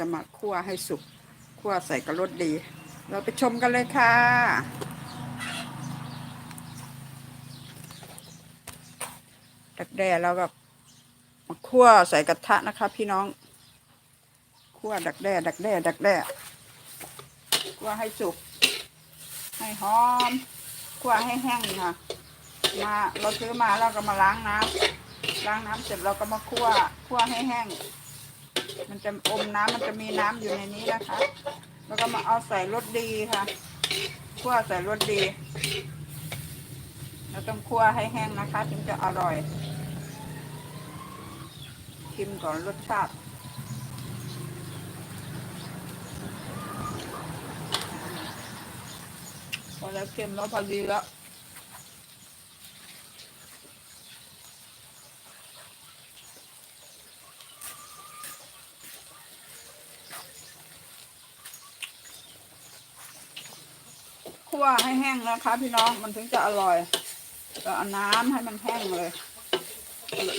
จะมาคั่วให้สุกคั่วใส่กระรสดี เราไปชมกันเลยค่ะดักแด้เราก็มาคั่วใส่กระทะนะคะ พี่น้อง คั่วดักแด้ดักแด้ดักแด้คั่วให้สุก ให้หอม คั่วให้แห้งค่ะ มาเราซื้อมาเราก็มาล้างน้ำล้างน้ำเสร็จเราก็มาคั่ว คั่วให้แห้ง มันจะอมน้ำมันจะมีน้ำอยู่ในนี้นะคะ แล้วก็มาเอาใส่รสดีค่ะคั่วใส่รสดีเราต้องคั่วให้แห้งนะคะ ถึงจะอร่อย ชิมก่อนรสชาติพอแล้วเค็มแล้วพอดีแล้ว วให้แห้งนะคะ พี่น้องมันถึงจะอร่อยก็เอาน้ำให้มันแห้งเลย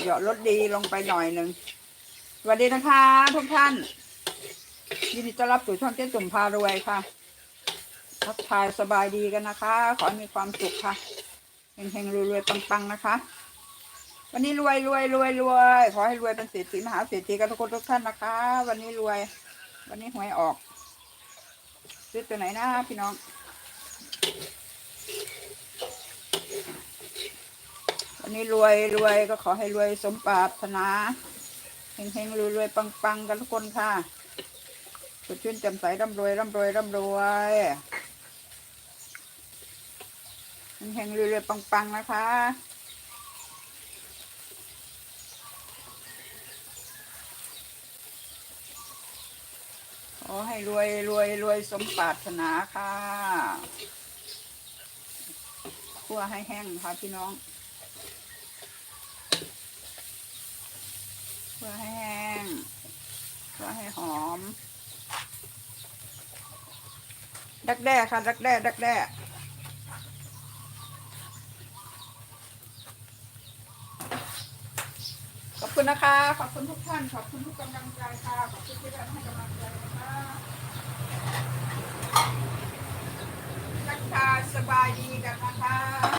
หยอดรสดีลงไปหน่อยหนึ่งสวัสดีนะคะทุกท่านยินดีต้อนรับสู่ช่องเจ๊จุ่มพารวยค่ะทักทายสบายดีกันนะคะ ขอให้มีความสุขค่ะเฮงๆรวยๆปังๆนะคะ วันนี้รวยรวยรวยรวยขอให้รวยเป็นเศรษฐีมหาเศรษฐีกันทุกคนทุกท่านนะคะ วันนี้รวย วันนี้หวยออกซื้อตัวไหนนะพี่น้อง นี้รวยรวยก็ขอให้รวยสมปรารถนาเฮงเฮงรวยรวยปังปังกันทุกคนค่ะสดชื่นแจ่มใสร่ำรวยร่ำรวยร่ำรวยเฮงเฮงรวยรวยปังปังนะคะขอให้รวยรวยรวยสมปรารถนาค่ะคั่วให้แห้งค่ะพี่น้อง เพื่อให้แห้งเพื่อใหอม ดักแด้ค่ะ ดักแด้ดักแด้ขอบคุณนะคะ ขอบคุณทุกท่าน ขอบคุณทุกกำลังใจค่ะ ขอบคุณที่ให้กำลังใจนะคะทักทาสบายดีกันนะคะ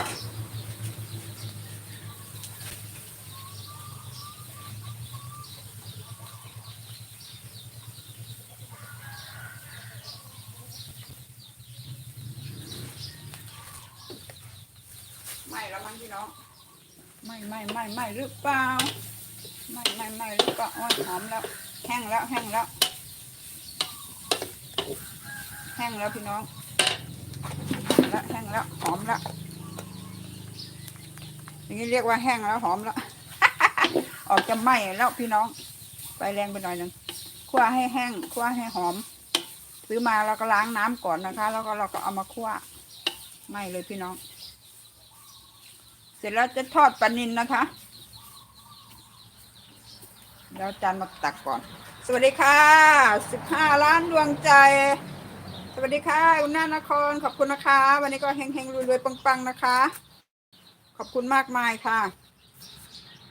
ไม่แล้วมั้งพี่น้อง ไม่ไม่ไม่ไม่หรือเปล่า ไม่ไม่ไม่หรือเปล่าอ้ยหอมแล้ว แห้งแล้วแห้งแล้ว แห้งแล้วพี่น้องแล้วแห้งแล้วหอมแล้วอย่างนี้เรียกว่าแห้งแล้วหอมแล้ว ออกจะไหม้แล้วพี่น้องไฟแรงไปหน่อยหนึ่งคั่วให้แห้งคั่วให้หอม ซื้อมาเราก็ล้างน้ำก่อนนะคะ แล้วก็เราก็เอามาคั่วไหม้เลยพี่น้อง สร็จแล้วจะทอดปลานินนะคะเดี๋ยวจานมาตักก่อน สวัสดีค่ะสิบห้าล้านดวงใจ สวัสดีค่ะอุณานคร ขอบคุณนะคะ วันนี้ก็เฮงๆรวยๆปังๆนะคะ ขอบคุณมากมายค่ะ